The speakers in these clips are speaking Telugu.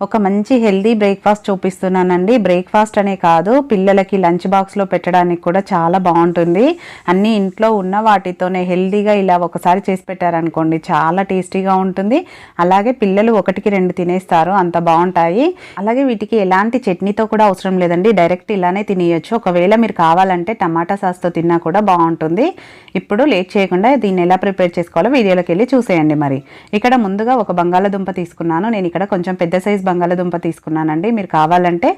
ఒక మంచి హెల్దీ బ్రేక్ఫాస్ట్ చూపిస్తున్నానండి. బ్రేక్ఫాస్ట్ అనే కాదు పిల్లలకి లంచ్ బాక్స్లో పెట్టడానికి కూడా చాలా బాగుంటుంది. అన్నీ ఇంట్లో ఉన్న వాటితోనే హెల్దీగా ఇలా ఒకసారి చేసి పెట్టారనుకోండి చాలా టేస్టీగా ఉంటుంది. అలాగే పిల్లలు ఒకటికి రెండు తినేస్తారు అంత బాగుంటాయి. అలాగే వీటికి ఎలాంటి చట్నీతో కూడా అవసరం లేదండి డైరెక్ట్ ఇలానే తినేయచ్చు. ఒకవేళ మీరు కావాలంటే టమాటా సాస్తో తిన్నా కూడా బాగుంటుంది. ఇప్పుడు లేట్ చేయకుండా దీన్ని ఎలా ప్రిపేర్ చేసుకోవాలో వీడియోలోకి వెళ్ళి చూసేయండి మరి. ఇక్కడ ముందుగా ఒక బంగాళదుంప తీసుకున్నాను. నేను ఇక్కడ కొంచెం పెద్ద సైజ్ బంగాళదుంప తీసుకున్నానండి. మీరు కావాలంటే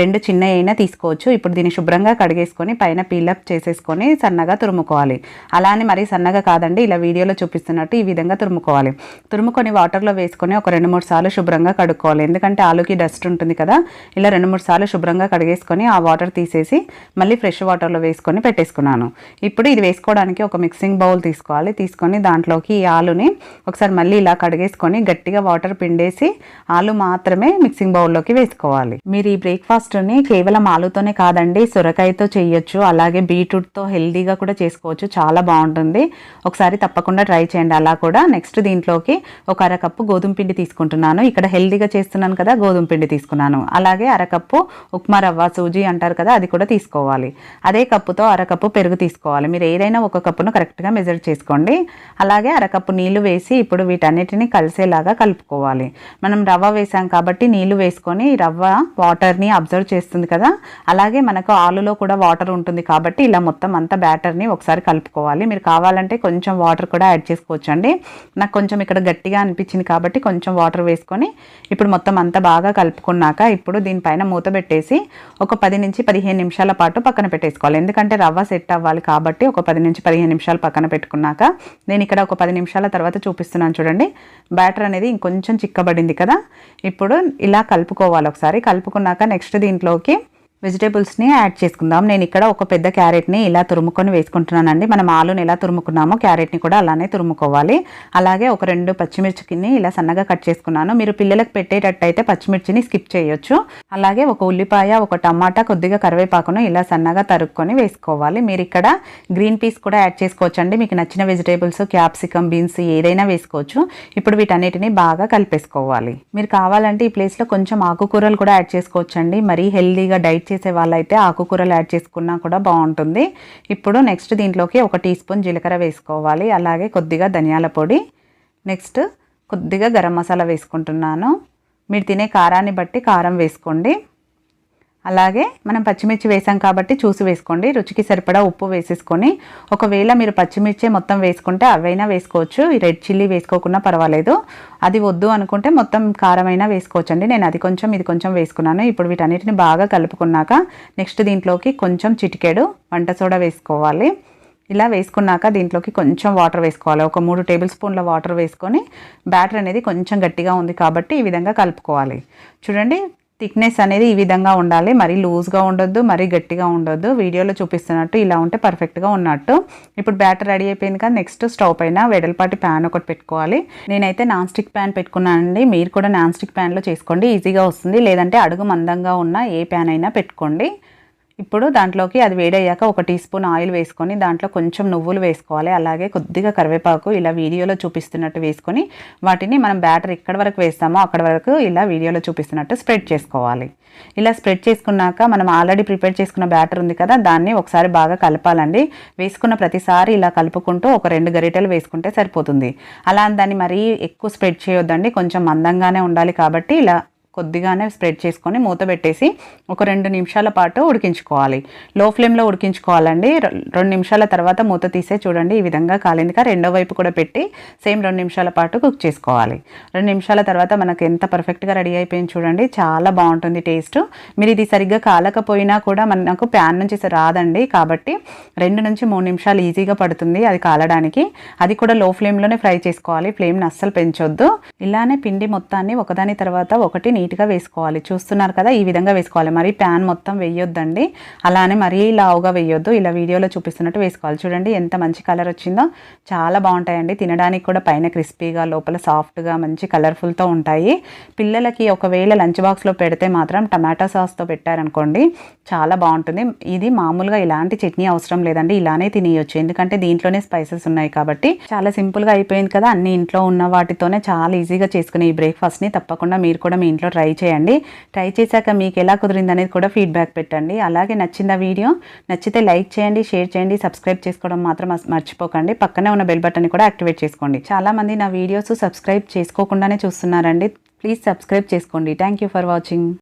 రెండు చిన్న అయినా తీసుకోవచ్చు. ఇప్పుడు దీన్ని శుభ్రంగా కడిగేసుకొని పైన పీలప్ చేసేసుకొని సన్నగా తురుముకోవాలి. అలానే మరీ సన్నగా కాదండి. ఇలా వీడియోలో చూపిస్తున్నట్టు ఈ విధంగా తురుముకోవాలి. తురుముకొని వాటర్లో వేసుకొని ఒక రెండు మూడు సార్లు శుభ్రంగా కడుక్కోవాలి. ఎందుకంటే ఆలుకి డస్ట్ ఉంటుంది కదా. ఇలా రెండు మూడు సార్లు శుభ్రంగా కడిగేసుకొని ఆ వాటర్ తీసేసి మళ్ళీ ఫ్రెష్ వాటర్లో వేసుకొని పెట్టేసుకున్నాను. ఇప్పుడు ఇది వేసుకోవడానికి ఒక మిక్సింగ్ బౌల్ తీసుకోవాలి. తీసుకొని దాంట్లోకి ఈ ఆలుని ఒకసారి మళ్ళీ ఇలా కడిగేసుకొని గట్టిగా వాటర్ పిండేసి ఆలు మాత్రమే మాత్రమే మిక్సింగ్ బౌల్లోకి వేసుకోవాలి. మీరు ఈ బ్రేక్ఫాస్ట్ని కేవలం ఆలుతోనే కాదండి సొరకాయతో చేయొచ్చు అలాగే బీట్రూట్తో హెల్దీగా కూడా చేసుకోవచ్చు. చాలా బాగుంటుంది. ఒకసారి తప్పకుండా ట్రై చేయండి. అలా కూడా నెక్స్ట్ దీంట్లోకి ఒక అరకప్పు గోధుమ పిండి తీసుకుంటున్నాను. ఇక్కడ హెల్దీగా చేస్తున్నాను కదా గోధుమ పిండి తీసుకున్నాను. అలాగే అరకప్పు ఉప్మా రవ్వ సూజీ అంటారు కదా అది కూడా తీసుకోవాలి. అదే కప్పుతో అరకప్పు పెరుగు తీసుకోవాలి. మీరు ఏదైనా ఒక కప్పును కరెక్ట్గా మెజర్ చేసుకోండి. అలాగే అరకప్పు నీళ్ళు వేసి ఇప్పుడు వీటన్నిటిని కలిసేలాగా కలుపుకోవాలి. మనం రవ్వ వేసాం కాబట్టి కాబట్టి నీళ్ళు వేసుకొని రవ్వ వాటర్ని అబ్జర్వ్ చేస్తుంది కదా. అలాగే మనకు ఆలులో కూడా వాటర్ ఉంటుంది కాబట్టి ఇలా మొత్తం అంతా బ్యాటర్ని ఒకసారి కలుపుకోవాలి. మీరు కావాలంటే కొంచెం వాటర్ కూడా యాడ్ చేసుకోవచ్చండి. నాకు కొంచెం ఇక్కడ గట్టిగా అనిపించింది కాబట్టి కొంచెం వాటర్ వేసుకొని ఇప్పుడు మొత్తం అంతా బాగా కలుపుకున్నాక ఇప్పుడు దీనిపైన మూత పెట్టేసి ఒక పది నుంచి పదిహేను నిమిషాల పాటు పక్కన పెట్టేసుకోవాలి. ఎందుకంటే రవ్వ సెట్ అవ్వాలి కాబట్టి ఒక పది నుంచి పదిహేను నిమిషాలు పక్కన పెట్టుకున్నాక నేను ఇక్కడ ఒక పది నిమిషాల తర్వాత చూపిస్తున్నాను చూడండి. బ్యాటర్ అనేది ఇంకొంచెం చిక్కబడింది కదా. ఇప్పుడు ఇలా కలుపుకోవాలి ఒకసారి. కలుపుకున్నాక నెక్స్ట్ దీంట్లోకి వెజిటేబుల్స్ని యాడ్ చేసుకుందాం. నేను ఇక్కడ ఒక పెద్ద క్యారెట్ని ఇలా తురుముకొని వేసుకుంటున్నానండి. మనం ఆలుని ఎలా తురుముకున్నామో క్యారెట్ని కూడా అలానే తురుముకోవాలి. అలాగే ఒక రెండు పచ్చిమిర్చిని ఇలా సన్నగా కట్ చేసుకున్నాను. మీరు పిల్లలకు పెట్టేటట్టయితే పచ్చిమిర్చిని స్కిప్ చేయొచ్చు. అలాగే ఒక ఉల్లిపాయ ఒక టమాటా కొద్దిగా కరివేపాకును ఇలా సన్నగా తరుక్కొని వేసుకోవాలి. మీరు ఇక్కడ గ్రీన్ పీస్ కూడా యాడ్ చేసుకోవచ్చండి. మీకు నచ్చిన వెజిటేబుల్స్ క్యాప్సికమ్ బీన్స్ ఏదైనా వేసుకోవచ్చు. ఇప్పుడు వీటన్నిటిని బాగా కలిపేసుకోవాలి. మీరు కావాలంటే ఈ ప్లేస్లో కొంచెం ఆకుకూరలు కూడా యాడ్ చేసుకోవచ్చండి. మరీ హెల్దీగా డైట్ చేసే వాళ్ళైతే ఆకుకూరలు యాడ్ చేసుకున్నా కూడా బాగుంటుంది. ఇప్పుడు నెక్స్ట్ దీంట్లోకి ఒక టీ స్పూన్ జీలకర్ర వేసుకోవాలి. అలాగే కొద్దిగా ధనియాల పొడి. నెక్స్ట్ కొద్దిగా గరం మసాలా వేసుకుంటున్నాను. మీరు తినే కారాన్ని బట్టి కారం వేసుకోండి. అలాగే మనం పచ్చిమిర్చి వేసాం కాబట్టి చూసి వేసుకోండి. రుచికి సరిపడా ఉప్పు వేసేసుకొని ఒకవేళ మీరు పచ్చిమిర్చి మొత్తం వేసుకుంటే అవైనా వేసుకోవచ్చు. రెడ్ చిల్లీ వేసుకోకుండా పర్వాలేదు. అది వద్దు అనుకుంటే మొత్తం కారమైనా వేసుకోవచ్చండి. నేను అది కొంచెం ఇది కొంచెం వేసుకున్నాను. ఇప్పుడు వీటన్నిటిని బాగా కలుపుకున్నాక నెక్స్ట్ దీంట్లోకి కొంచెం చిటికెడు వంట సోడా వేసుకోవాలి. ఇలా వేసుకున్నాక దీంట్లోకి కొంచెం వాటర్ వేసుకోవాలి. ఒక మూడు టేబుల్ స్పూన్ల వాటర్ వేసుకొని బ్యాటర్ అనేది కొంచెం గట్టిగా ఉంది కాబట్టి ఈ విధంగా కలుపుకోవాలి. చూడండి థిక్నెస్ అనేది ఈ విధంగా ఉండాలి. మరీ లూజ్గా ఉండొద్దు మరీ గట్టిగా ఉండొద్దు. వీడియోలో చూపిస్తున్నట్టు ఇలా ఉంటే పర్ఫెక్ట్గా ఉన్నట్టు. ఇప్పుడు బ్యాటర్ రెడీ అయిపోయింది కదా నెక్స్ట్ స్టవ్ పైన వెడల్పాటి ప్యాన్ ఒకటి పెట్టుకోవాలి. నేనైతే నాన్ స్టిక్ ప్యాన్ పెట్టుకున్నానండి. మీరు కూడా నాన్ స్టిక్ ప్యాన్లో చేసుకోండి. ఈజీగా వస్తుంది. లేదంటే అడుగు మందంగా ఉన్న ఏ ప్యాన్ అయినా పెట్టుకోండి. ఇప్పుడు దాంట్లోకి అది వేడయ్యాక ఒక టీ స్పూన్ ఆయిల్ వేసుకొని దాంట్లో కొంచెం నువ్వులు వేసుకోవాలి. అలాగే కొద్దిగా కరివేపాకు ఇలా వీడియోలో చూపిస్తున్నట్టు వేసుకొని వాటిని మనం బ్యాటర్ ఎక్కడి వరకు వేస్తామో అక్కడ వరకు ఇలా వీడియోలో చూపిస్తున్నట్టు స్ప్రెడ్ చేసుకోవాలి. ఇలా స్ప్రెడ్ చేసుకున్నాక మనం ఆల్రెడీ ప్రిపేర్ చేసుకున్న బ్యాటర్ ఉంది కదా దాన్ని ఒకసారి బాగా కలపాలండి. వేసుకున్న ప్రతిసారి ఇలా కలుపుకుంటూ ఒక రెండు గరిటెలు వేసుకుంటే సరిపోతుంది. అలా దాన్ని మరీ ఎక్కువ స్ప్రెడ్ చేయొద్దండి. కొంచెం మందంగానే ఉండాలి కాబట్టి ఇలా కొద్దిగానే స్ప్రెడ్ చేసుకొని మూత పెట్టేసి ఒక రెండు నిమిషాల పాటు ఉడికించుకోవాలి. లో ఫ్లేమ్లో ఉడికించుకోవాలండి. రెండు నిమిషాల తర్వాత మూత తీసే చూడండి. ఈ విధంగా కాలిందిగా రెండో వైపు కూడా పెట్టి సేమ్ రెండు నిమిషాల పాటు కుక్ చేసుకోవాలి. రెండు నిమిషాల తర్వాత మనకు ఎంత పర్ఫెక్ట్గా రెడీ అయిపోయింది చూడండి. చాలా బాగుంటుంది టేస్ట్. మీరు ఇది సరిగ్గా కాలకపోయినా కూడా మనకు ప్యాన్ నుంచి రాదండి. కాబట్టి రెండు నుంచి మూడు నిమిషాలు ఈజీగా పడుతుంది అది కాలడానికి. అది కూడా లో ఫ్లేమ్లోనే ఫ్రై చేసుకోవాలి. ఫ్లేమ్ని అస్సలు పెంచొద్దు. ఇలానే పిండి మొత్తాన్ని ఒకదాని తర్వాత ఒకటి నీట్గా వేసుకోవాలి. చూస్తున్నారు కదా ఈ విధంగా వేసుకోవాలి. మరి ప్యాన్ మొత్తం వేయొద్దండి. అలానే మరీ లావుగా వేయొద్దు. ఇలా వీడియోలో చూపిస్తున్నట్టు వేసుకోవాలి. చూడండి ఎంత మంచి కలర్ వచ్చిందో. చాలా బాగుంటాయండి. తినడానికి కూడా పైన క్రిస్పీగా లోపల సాఫ్ట్గా మంచి కలర్ఫుల్తో ఉంటాయి. పిల్లలకి ఒకవేళ లంచ్ బాక్స్లో పెడితే మాత్రం టమాటో సాస్తో పెట్టారనుకోండి చాలా బాగుంటుంది. ఇది మామూలుగా ఇలాంటి చట్నీ అవసరం లేదండి. ఇలానే తినేయొచ్చు. ఎందుకంటే దీంట్లోనే స్పైసెస్ ఉన్నాయి కాబట్టి. చాలా సింపుల్గా అయిపోయింది కదా. అన్ని ఇంట్లో ఉన్న వాటితోనే చాలా ఈజీగా చేసుకునే ఈ బ్రేక్ఫాస్ట్ని తప్పకుండా మీరు కూడా మీ ఇంట్లో ట్రై చేయండి. ట్రై చేశాక మీకు ఎలా కుదిరింది అనేది కూడా ఫీడ్బ్యాక్ పెట్టండి. అలాగే నచ్చిందా వీడియో నచ్చితే లైక్ చేయండి షేర్ చేయండి సబ్స్క్రైబ్ చేసుకోవడం మాత్రం మస్- మర్చిపోకండి. పక్కనే ఉన్న బెల్ బటన్ని కూడా యాక్టివేట్ చేసుకోండి. చాలా మంది నా వీడియోస్ సబ్స్క్రైబ్ చేసుకోకుండానే చూస్తున్నారండి. ప్లీజ్ సబ్స్క్రైబ్ చేసుకోండి. Thank you for watching